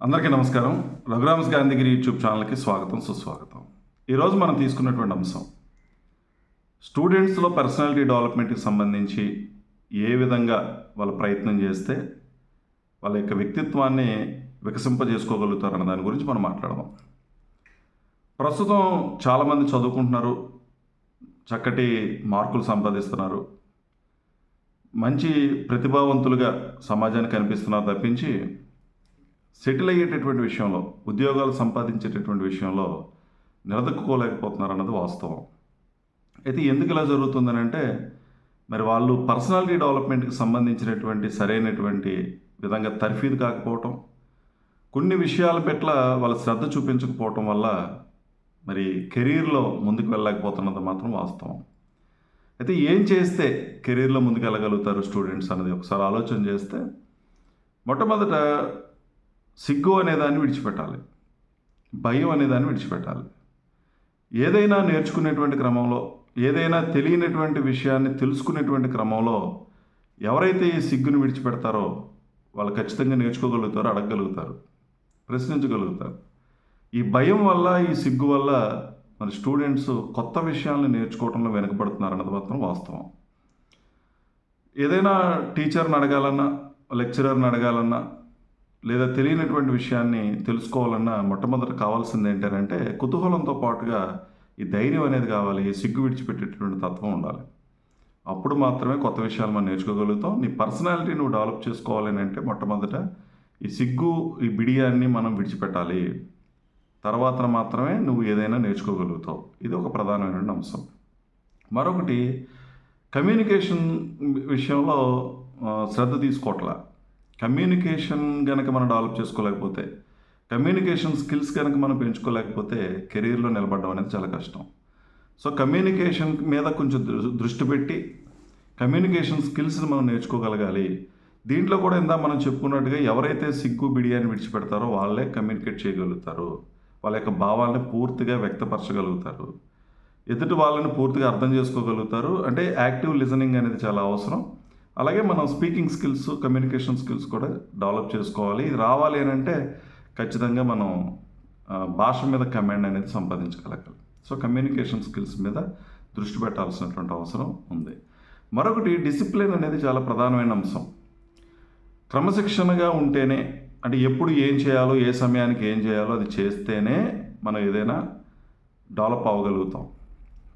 అందరికీ నమస్కారం. రఘురామ్స్ గాంధీగిరి యూట్యూబ్ ఛానల్కి స్వాగతం సుస్వాగతం. ఈరోజు మనం తీసుకున్నటువంటి అంశం స్టూడెంట్స్లో పర్సనాలిటీ డెవలప్మెంట్కి సంబంధించి ఏ విధంగా వాళ్ళ ప్రయత్నం చేస్తే వాళ్ళ యొక్క వ్యక్తిత్వాన్ని వికసింపజేసుకోగలుగుతారన్న దాని గురించి మనం మాట్లాడదాం. ప్రస్తుతం చాలామంది చదువుకుంటున్నారు చక్కటి మార్కులు సంపాదిస్తున్నారు మంచి ప్రతిభావంతులుగా సమాజానికి కనిపిస్తున్నారు తప్పించి సెటిల్ అయ్యేటటువంటి విషయంలో ఉద్యోగాలు సంపాదించేటటువంటి విషయంలో నిలదొక్కుకోలేకపోతున్నారు అన్నది వాస్తవం. అయితే ఎందుకు ఇలా జరుగుతుందని అంటే మరి వాళ్ళు పర్సనాలిటీ డెవలప్మెంట్కి సంబంధించినటువంటి సరైనటువంటి విధంగా తర్ఫీదు కాకపోవటం కొన్ని విషయాల పట్ల వాళ్ళ శ్రద్ధ చూపించకపోవటం వల్ల మరి కెరీర్లో ముందుకు వెళ్ళలేకపోతున్నది మాత్రం వాస్తవం. అయితే ఏం చేస్తే కెరీర్లో ముందుకు వెళ్ళగలుగుతారు స్టూడెంట్స్ అనేది ఒకసారి ఆలోచన చేస్తే మొట్టమొదట సిగ్గు అనేదాన్ని విడిచిపెట్టాలి. భయం అనేదాన్ని విడిచిపెట్టాలి. ఏదైనా నేర్చుకునేటువంటి క్రమంలో ఏదైనా తెలియనటువంటి విషయాన్ని తెలుసుకునేటువంటి క్రమంలో ఎవరైతే ఈ సిగ్గును విడిచిపెడతారో వాళ్ళు ఖచ్చితంగా నేర్చుకోగలుగుతారు అడగగలుగుతారు ప్రశ్నించగలుగుతారు. ఈ భయం వల్ల ఈ సిగ్గు వల్ల మరి స్టూడెంట్స్ కొత్త విషయాలను నేర్చుకోవడంలో వెనుకబడుతున్నారు అన్నది మాత్రం వాస్తవం. ఏదైనా టీచర్ని అడగాలన్నా లెక్చరర్ని అడగాలన్నా లేదా తెలియనటువంటి విషయాన్ని తెలుసుకోవాలన్నా మొట్టమొదట కావాల్సింది ఏంటంటే కుతూహలంతో పాటుగా ఈ ధైర్యం అనేది కావాలి సిగ్గు విడిచిపెట్టేటటువంటి తత్వం ఉండాలి. అప్పుడు మాత్రమే కొత్త విషయాలు మనం నేర్చుకోగలుగుతాం. నీ పర్సనాలిటీ నువ్వు డెవలప్ చేసుకోవాలి అంటే మొట్టమొదట ఈ సిగ్గు ఈ బిడియాన్ని మనం విడిచిపెట్టాలి. తర్వాత మాత్రమే నువ్వు ఏదైనా నేర్చుకోగలుగుతావు. ఇది ఒక ప్రధానమైన అంశం. మరొకటి కమ్యూనికేషన్ విషయంలో శ్రద్ధ తీసుకోవట్లా. కమ్యూనికేషన్ కనుక మనం డెవలప్ చేసుకోలేకపోతే కమ్యూనికేషన్ స్కిల్స్ కనుక మనం పెంచుకోలేకపోతే కెరీర్లో నిలబడడం అనేది చాలా కష్టం. సో కమ్యూనికేషన్ మీద కొంచెం దృష్టి పెట్టి కమ్యూనికేషన్ స్కిల్స్ని మనం నేర్చుకోగలగాలి. దీంట్లో కూడా ఇందా మనం చెప్పుకున్నట్టుగా ఎవరైతే సిగ్గు బిడియాన్ని విడిచిపెడతారో వాళ్ళే కమ్యూనికేట్ చేయగలుగుతారు. వాళ్ళ యొక్క భావాలను పూర్తిగా వ్యక్తపరచగలుగుతారు. ఎదుటి వాళ్ళని పూర్తిగా అర్థం చేసుకోగలుగుతారు. అంటే యాక్టివ్ లిజనింగ్ అనేది చాలా అవసరం. అలాగే మనం స్పీకింగ్ స్కిల్స్ కమ్యూనికేషన్ స్కిల్స్ కూడా డెవలప్ చేసుకోవాలి. ఇది రావాలి అని అంటే ఖచ్చితంగా మనం భాష మీద కమాండ్ అనేది సంపాదించగలగాలి. సో కమ్యూనికేషన్ స్కిల్స్ మీద దృష్టి పెట్టాల్సినటువంటి అవసరం ఉంది. మరొకటి డిసిప్లిన్ అనేది చాలా ప్రధానమైన అంశం. క్రమశిక్షణగా ఉంటేనే అంటే ఎప్పుడు ఏం చేయాలో ఏ సమయానికి ఏం చేయాలో అది చేస్తేనే మనం ఏదైనా డెవలప్ అవ్వగలుగుతాం.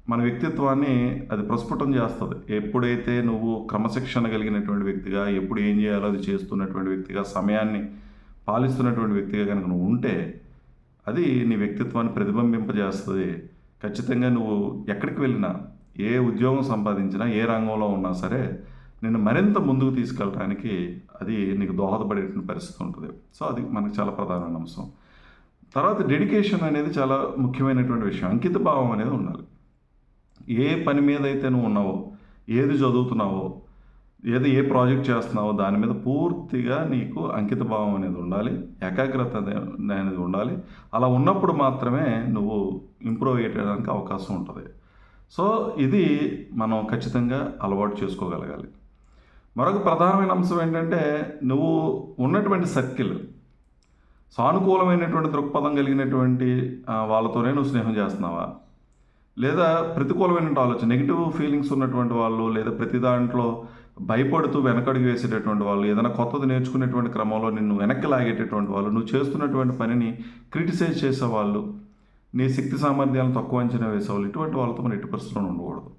మన వ్యక్తిత్వాన్ని అది ప్రస్ఫుటం చేస్తుంది. ఎప్పుడైతే నువ్వు క్రమశిక్షణ కలిగినటువంటి వ్యక్తిగా ఎప్పుడు ఏం చేయాలో అది చేస్తున్నటువంటి వ్యక్తిగా సమయాన్ని పాలిస్తున్నటువంటి వ్యక్తిగా కనుక నువ్వు ఉంటే అది నీ వ్యక్తిత్వాన్ని ప్రతిబింబింపజేస్తుంది. ఖచ్చితంగా నువ్వు ఎక్కడికి వెళ్ళినా ఏ ఉద్యోగం సంపాదించినా ఏ రంగంలో ఉన్నా సరే నేను మరింత ముందుకు తీసుకెళ్ళడానికి అది నీకు దోహదపడేటువంటి పరిస్థితి ఉంటుంది. సో అది మనకు చాలా ప్రధానమైన అంశం. తర్వాత డెడికేషన్ అనేది చాలా ముఖ్యమైనటువంటి విషయం. అంకిత భావం అనేది ఉండాలి. ఏ పని మీద అయితే నువ్వు ఉన్నావో ఏది చదువుతున్నావో ఏది ఏ ప్రాజెక్ట్ చేస్తున్నావో దాని మీద పూర్తిగా నీకు అంకిత భావం అనేది ఉండాలి ఏకాగ్రత అనేది ఉండాలి. అలా ఉన్నప్పుడు మాత్రమే నువ్వు ఇంప్రూవ్ అయ్యేయడానికి అవకాశం ఉంటుంది. సో ఇది మనం ఖచ్చితంగా అలవాటు చేసుకోగలగాలి. మరొక ప్రధానమైన అంశం ఏంటంటే నువ్వు ఉన్నటువంటి సర్కిల్ సానుకూలమైనటువంటి దృక్పథం కలిగినటువంటి వాళ్ళతోనే నువ్వు స్నేహం చేస్తున్నావా? లేదా ప్రతికూలమైన ఆలోచన నెగిటివ్ ఫీలింగ్స్ ఉన్నటువంటి వాళ్ళు లేదా ప్రతి దాంట్లో భయపడుతూ వెనకడుగు వేసేటటువంటి వాళ్ళు ఏదైనా కొత్తది నేర్చుకునేటువంటి క్రమంలో నిన్ను వెనక్కి లాగేటటువంటి వాళ్ళు నువ్వు చేస్తున్నటువంటి పనిని క్రిటిసైజ్ చేసేవాళ్ళు నీ శక్తి సామర్థ్యాలను తక్కువ అంచనా వేసేవాళ్ళు ఇటువంటి వాళ్ళతో మనం ఎట్టి పరిస్థితుల్లో ఉండకూడదు.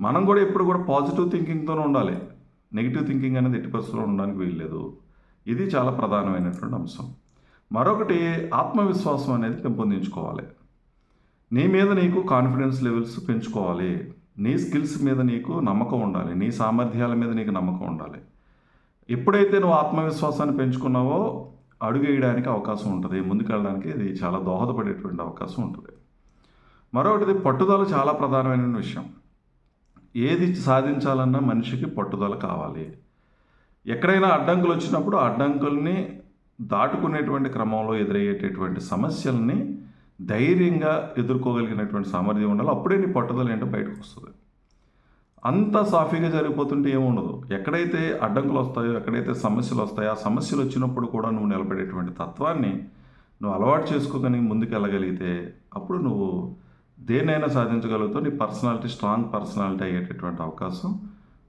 మనం కూడా ఎప్పుడు కూడా పాజిటివ్ థింకింగ్తోనే ఉండాలి. నెగిటివ్ థింకింగ్ అనేది ఎట్టి పరిస్థితుల్లో ఉండడానికి వీల్లేదు. ఇది చాలా ప్రధానమైనటువంటి అంశం. మరొకటి ఆత్మవిశ్వాసం అనేది పెంపొందించుకోవాలి. నీ మీద నీకు కాన్ఫిడెన్స్ లెవెల్స్ పెంచుకోవాలి. నీ స్కిల్స్ మీద నీకు నమ్మకం ఉండాలి. నీ సామర్థ్యాల మీద నీకు నమ్మకం ఉండాలి. ఎప్పుడైతే నువ్వు ఆత్మవిశ్వాసాన్ని పెంచుకున్నావో అడుగు వేయడానికి అవకాశం ఉంటుంది. ముందుకెళ్ళడానికి ఇది చాలా దోహదపడేటువంటి అవకాశం ఉంటుంది. మరొకటిది పట్టుదల చాలా ప్రధానమైన విషయం. ఏది సాధించాలన్నా మనిషికి పట్టుదల కావాలి. ఎక్కడైనా అడ్డంకులు వచ్చినప్పుడు అడ్డంకుల్ని దాటుకునేటువంటి క్రమంలో ఎదురయ్యేటటువంటి సమస్యల్ని ధైర్యంగా ఎదుర్కోగలిగినటువంటి సామర్థ్యం ఉండాలి. అప్పుడే నీ పట్టుదల ఏంటో బయటకు వస్తుంది. అంత సాఫీగా జరిగిపోతుంటే ఏముండదు ఎక్కడైతే అడ్డంకులు వస్తాయో ఎక్కడైతే సమస్యలు వస్తాయో ఆ సమస్యలు వచ్చినప్పుడు కూడా నువ్వు నిలబడేటువంటి తత్వాన్ని నువ్వు అలవాటు చేసుకోకని ముందుకెళ్ళగలిగితే అప్పుడు నువ్వు దేన్నైనా సాధించగలుగుతావు. నీ పర్సనాలిటీ స్ట్రాంగ్ పర్సనాలిటీ అయ్యేటటువంటి అవకాశం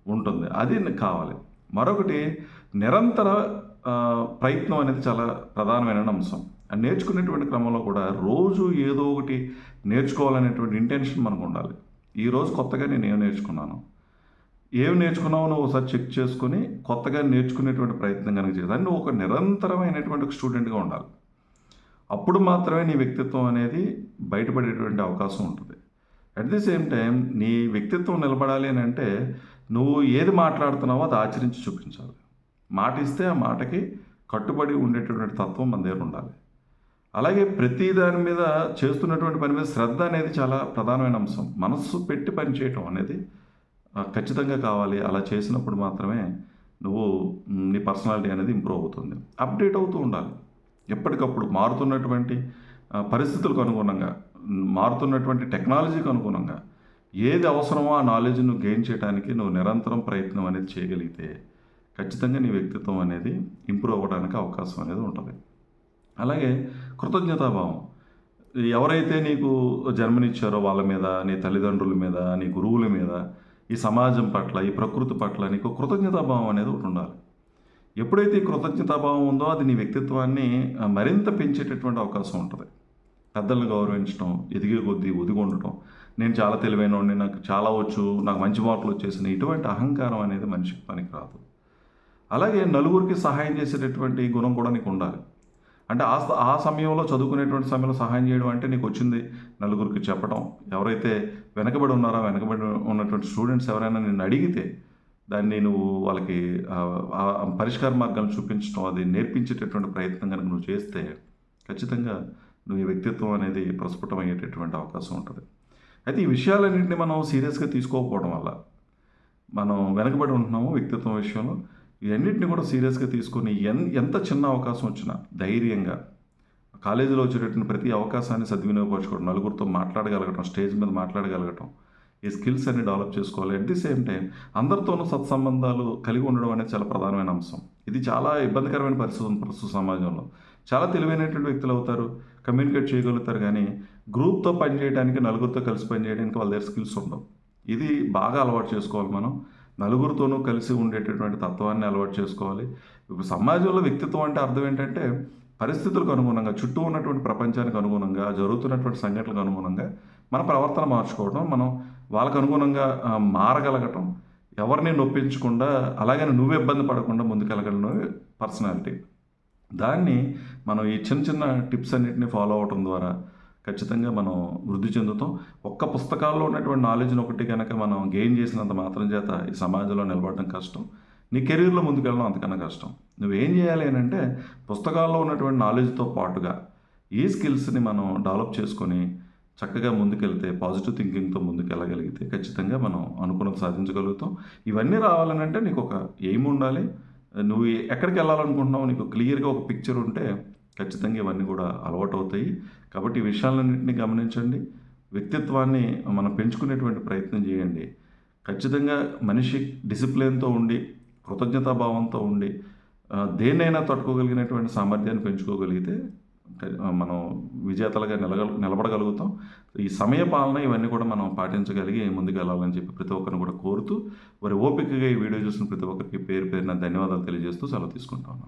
ఉంటుంది. అది నీకు కావాలి. మరొకటి నిరంతర ప్రయత్నం అనేది చాలా ప్రధానమైన అంశం. నేర్చుకునేటువంటి క్రమంలో కూడా రోజు ఏదో ఒకటి నేర్చుకోవాలనేటువంటి ఇంటెన్షన్ మనకు ఉండాలి. ఈరోజు కొత్తగా నేను ఏం నేర్చుకున్నాను? ఏం నేర్చుకున్నావు నువ్వు ఒకసారి చెక్ చేసుకుని కొత్తగా నేర్చుకునేటువంటి ప్రయత్నం కనుక చేయాలి నువ్వు ఒక నిరంతరమైనటువంటి స్టూడెంట్గా ఉండాలి. అప్పుడు మాత్రమే నీ వ్యక్తిత్వం అనేది బయటపడేటువంటి అవకాశం ఉంటుంది. అట్ ది సేమ్ టైం నీ వ్యక్తిత్వం నిలబడాలి అని అంటే నువ్వు ఏది మాట్లాడుతున్నావో అది ఆచరించి చూపించాలి. మాట ఇస్తే ఆ మాటకి కట్టుబడి ఉండేటటువంటి తత్వం మన దగ్గర ఉండాలి. అలాగే ప్రతి దాని మీద చేస్తున్నటువంటి పని మీద శ్రద్ధ అనేది చాలా ప్రధానమైన అంశం. మనస్సు పెట్టి పని చేయటం అనేది ఖచ్చితంగా కావాలి. అలా చేసినప్పుడు మాత్రమే నువ్వు నీ పర్సనాలిటీ అనేది ఇంప్రూవ్ అవుతుంది. అప్డేట్ అవుతూ ఉండాలి. ఎప్పటికప్పుడు మారుతున్నటువంటి పరిస్థితులకు అనుగుణంగా మారుతున్నటువంటి టెక్నాలజీకి అనుగుణంగా ఏది అవసరమో ఆ నాలెడ్జ్ నువ్వు గెయిన్ చేయడానికి నువ్వు నిరంతరం ప్రయత్నం అనేది చేయగలిగితే ఖచ్చితంగా నీ వ్యక్తిత్వం అనేది ఇంప్రూవ్ అవ్వడానికి అవకాశం అనేది ఉంటుంది. అలాగే కృతజ్ఞతాభావం. ఎవరైతే నీకు జన్మనిచ్చారో వాళ్ళ మీద నీ తల్లిదండ్రుల మీద నీ గురువుల మీద ఈ సమాజం పట్ల ఈ ప్రకృతి పట్ల నీకు కృతజ్ఞతాభావం అనేది ఒకటి ఉండాలి. ఎప్పుడైతే ఈ కృతజ్ఞతాభావం ఉందో అది నీ వ్యక్తిత్వాన్ని మరింత పెంచేటటువంటి అవకాశం ఉంటుంది. పెద్దలను గౌరవించడం ఎదిగే కొద్దీ ఒదిగి ఉండటం నేను చాలా తెలివైనవాడిని నాకు చాలా వచ్చు నాకు మంచి మార్కులు వచ్చేసినాయి ఇటువంటి అహంకారం అనేది మనిషికి పనికి రాదు అలాగే నలుగురికి సహాయం చేసేటటువంటి గుణం కూడా నీకు ఉండాలి. అంటే ఆ ఆ సమయంలో చదువుకునేటువంటి సమయంలో సహాయం చేయడం అంటే నీకు వచ్చింది నలుగురికి చెప్పడం ఎవరైతే వెనకబడి ఉన్నారో వెనకబడి ఉన్నటువంటి స్టూడెంట్స్ ఎవరైనా నిన్ను అడిగితే దాన్ని నువ్వు వాళ్ళకి పరిష్కార మార్గాన్ని చూపించడం అది నేర్పించేటటువంటి ప్రయత్నం కనుక నువ్వు చేస్తే ఖచ్చితంగా నువ్వు ఈ వ్యక్తిత్వం అనేది ప్రస్ఫుటం అయ్యేటటువంటి అవకాశం ఉంటుంది. అయితే ఈ విషయాలన్నింటినీ మనం సీరియస్గా తీసుకోకపోవడం వల్ల మనం వెనకబడి ఉంటున్నాము వ్యక్తిత్వం విషయంలో. ఇవన్నింటిని కూడా సీరియస్గా తీసుకొని ఎన్ ఎంత చిన్న అవకాశం వచ్చినా ధైర్యంగా కాలేజీలో వచ్చేటటువంటి ప్రతి అవకాశాన్ని సద్వినియోగపరచుకోవడం నలుగురితో మాట్లాడగలగటం స్టేజ్ మీద మాట్లాడగలగటం ఈ స్కిల్స్ అన్ని డెవలప్ చేసుకోవాలి. అట్ ది సేమ్ టైం అందరితోనూ సత్సంబంధాలు కలిగి ఉండడం అనేది చాలా ప్రధానమైన అంశం. ఇది చాలా ఇబ్బందికరమైన పరిస్థితి ఉంది ప్రస్తుత సమాజంలో. చాలా తెలివైనటువంటి వ్యక్తులు అవుతారు కమ్యూనికేట్ చేయగలుగుతారు కానీ గ్రూప్తో పనిచేయడానికి నలుగురితో కలిసి పనిచేయడానికి వాళ్ళ దగ్గర స్కిల్స్ ఉండవు. ఇది బాగా అలవాటు చేసుకోవాలి మనం. నలుగురితోనూ కలిసి ఉండేటటువంటి తత్వాన్ని అలవాటు చేసుకోవాలి. ఇప్పుడు సమాజంలో వ్యక్తిత్వం అంటే అర్థం ఏంటంటే పరిస్థితులకు అనుగుణంగా చుట్టూ ఉన్నటువంటి ప్రపంచానికి అనుగుణంగా జరుగుతున్నటువంటి సంఘటనలకు అనుగుణంగా మన ప్రవర్తన మార్చుకోవడం మనం వాళ్ళకు అనుగుణంగా మారగలగటం ఎవరిని నొప్పించకుండా అలాగే నువ్వు ఇబ్బంది పడకుండా ముందుకెళ్ళగలను పర్సనాలిటీ దాన్ని మనం ఈ చిన్న చిన్న టిప్స్ అన్నిటిని ఫాలో అవటం ద్వారా ఖచ్చితంగా మనం వృద్ధి చెందుతాం. ఒక్క పుస్తకాల్లో ఉన్నటువంటి నాలెడ్జ్ని ఒకటి కనుక మనం గెయిన్ చేసినంత మాత్రం చేత ఈ సమాజంలో నిలబడడం కష్టం. నీ కెరీర్లో ముందుకెళ్ళడం అంతకన్నా కష్టం. నువ్వేం చేయాలి అని అంటే పుస్తకాల్లో ఉన్నటువంటి నాలెడ్జ్తో పాటుగా ఈ స్కిల్స్ని మనం డెవలప్ చేసుకొని చక్కగా ముందుకెళ్తే పాజిటివ్ థింకింగ్తో ముందుకెళ్ళగలిగితే ఖచ్చితంగా మనం అనుకున్నది సాధించగలుగుతాం. ఇవన్నీ రావాలని అంటే నీకు ఒక ఎయిమ్ ఉండాలి. నువ్వు ఎక్కడికి వెళ్ళాలనుకుంటున్నావు నీకు క్లియర్గా ఒక పిక్చర్ ఉంటే ఖచ్చితంగా ఇవన్నీ కూడా అలవాటు అవుతాయి. కాబట్టి ఈ విషయాలన్నింటినీ గమనించండి. వ్యక్తిత్వాన్ని మనం పెంచుకునేటువంటి ప్రయత్నం చేయండి. ఖచ్చితంగా మనిషి డిసిప్లిన్తో ఉండి కృతజ్ఞతాభావంతో ఉండి దేన్నైనా తట్టుకోగలిగినటువంటి సామర్థ్యాన్ని పెంచుకోగలిగితే మనం విజేతలుగా నిలగ నిలబడగలుగుతాం. ఈ సమయ పాలన ఇవన్నీ కూడా మనం పాటించగలిగి ముందుకు వెళ్ళాలని చెప్పి ప్రతి ఒక్కరిని కూడా కోరుతూ వారి ఓపికగా ఈ వీడియో చూసిన ప్రతి ఒక్కరికి పేరు పేరున ధన్యవాదాలు తెలియజేస్తూ సెలవు తీసుకుంటాను